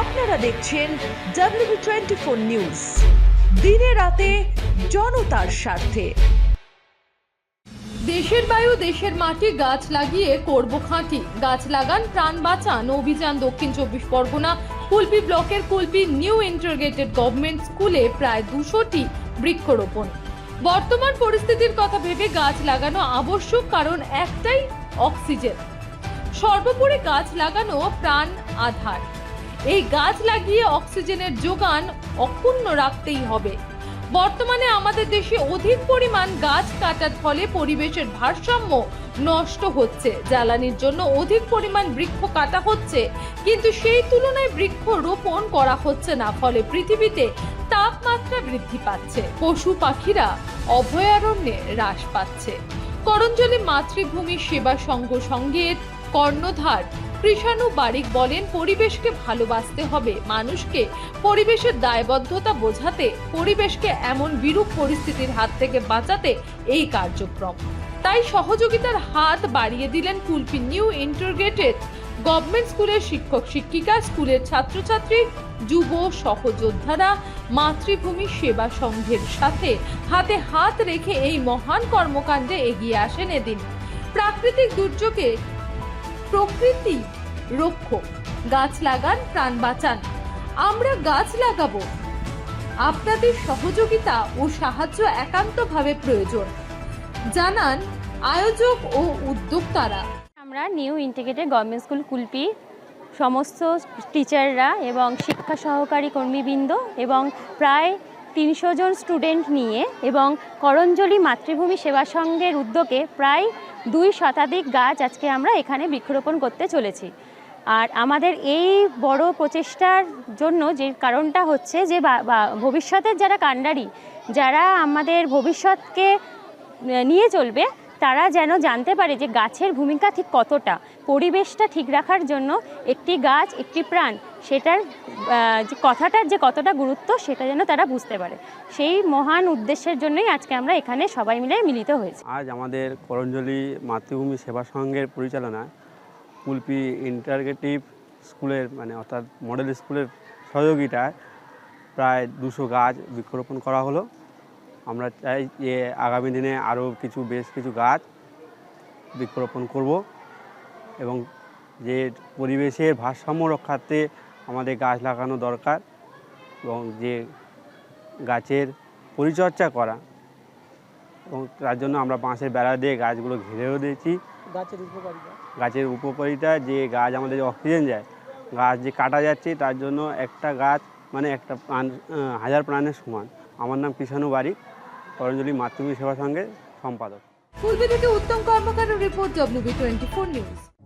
আপনারা দেখছেন W twenty four news দিনে রাতে জনতার স্বার্থে। দেশের বায়ু, দেশের মাটি, গাছ লাগিয়ে করব খাঁটি। গাছ লাগান, প্রাণ বাঁচান অভিযান দক্ষিণ চব্বিশ পরগনা। কুলপি ব্লকের কুলপি নিউ ইন্টারগ্রেটেড গভর্নমেন্ট স্কুলে প্রায় দুশোটি বৃক্ষরোপণ। বর্তমান পরিস্থিতির কথা ভেবে গাছ লাগানো আবশ্যক, কারণ একটাই অক্সিজেন। সর্বোপরি গাছ লাগানো প্রাণ আধার। এই গাছ লাগিয়ে অক্সিজেনের যোগান অক্ষুণ্ণ রাখতেই হবে। বর্তমানে আমাদের দেশে অধিক পরিমাণ গাছ কাটার ফলে পরিবেশের ভারসাম্য নষ্ট হচ্ছে। জ্বালানির জন্য অধিক পরিমাণ বৃক্ষ কাটা হচ্ছে, কিন্তু সেই তুলনায় বৃক্ষ রোপণ করা হচ্ছে না, ফলে পৃথিবীতে তাপমাত্রা বৃদ্ধি পাচ্ছে। পশু পাখিরা অভয়ারণ্যে হ্রাস পাচ্ছে। করঞ্জলি মাতৃভূমি সেবা সংঘ সংঘের কর্ণধার কৃষাণু বারিক বলেন, পরিবেশকে ভালোবাসতে হবে। মানুষকে পরিবেশের দায়বদ্ধতা বোঝাতে, পরিবেশকে এমন বিরূপ পরিস্থিতির হাত থেকে বাঁচাতে এই কার্যক্রম। তাই সহযোগিতার হাত বাড়িয়ে দিলেন কুলপি নিউ ইন্টারগ্রেটেড গভর্নমেন্ট স্কুলের শিক্ষক, শিক্ষিকা, স্কুলের ছাত্রছাত্রী, যুব সহযোদ্ধারা, মাতৃভূমি সেবা সংঘের সাথে হাতে হাত রেখে এই মহান কর্মকাণ্ডে এগিয়ে আসেন এদিন। প্রাকৃতিক দুর্যোগে প্রকৃতি। রক্ষক, গাছ লাগান, প্রাণ বাঁচান। আমরা গাছ লাগাবো। আপনাদের সহযোগিতা ও সাহায্য একান্তভাবে প্রয়োজন। জানান আয়োজক ও উদ্যোক্তারা। আমরা new integrated government school Kulpi, সমস্ত টিচাররা এবং শিক্ষা সহকারী কর্মীবৃন্দ এবং প্রায় তিনশো জন স্টুডেন্ট নিয়ে এবং করঞ্জলি মাতৃভূমি সেবা সংঘের উদ্যোগে প্রায় দুই শতাধিক গাছ আজকে আমরা এখানে বৃক্ষরোপণ করতে চলেছি। আর আমাদের এই বড় প্রচেষ্টার জন্য যে কারণটা হচ্ছে যে ভবিষ্যতের যারা কাণ্ডারি, যারা আমাদের ভবিষ্যৎকে নিয়ে চলবে, তারা যেন জানতে পারে যে গাছের ভূমিকা ঠিক কতটা। পরিবেশটা ঠিক রাখার জন্য একটি গাছ, একটি প্রাণ, সেটার যে কথাটার যে কতটা গুরুত্ব সেটা যেন তারা বুঝতে পারে। সেই মহান উদ্দেশ্যের জন্যই আজকে আমরা এখানে সবাই মিলে মিলিত হয়েছি। আজ আমাদের করঞ্জলি মাতৃভূমি সেবা সংঘের পরিচালনায় কুলপি ইন্টারগ্রেটিভ স্কুলের মানে অর্থাৎ মডেল স্কুলের সহযোগিতায় প্রায় দুশো গাছ বৃক্ষরোপণ করা হলো। আমরা চাই যে আগামী দিনে আরও কিছু, বেশ কিছু গাছ বৃক্ষরোপণ করব। এবং যে পরিবেশের ভারসাম্য রক্ষার্থে আমাদের গাছ লাগানো দরকার এবং যে গাছের পরিচর্যা করা এবং তার জন্য আমরা বাঁশের বেড়া দিয়ে গাছগুলো ঘিরেও দিয়েছি। গাছের উপকারিতা। গাছের উপকারিতা যে গাছ আমাদের যে অক্সিজেন যায় গাছ যে কাটা যাচ্ছে তার জন্য একটা গাছ মানে একটা প্রাণ হাজার প্রাণের সমান। আমার নাম কৃষাণু বারিক করঞ্জলি মাতৃভূমি সেবা সঙ্গে সম্পাদক। কুলপি থেকে Uttam কর্মকারের report WB twenty four news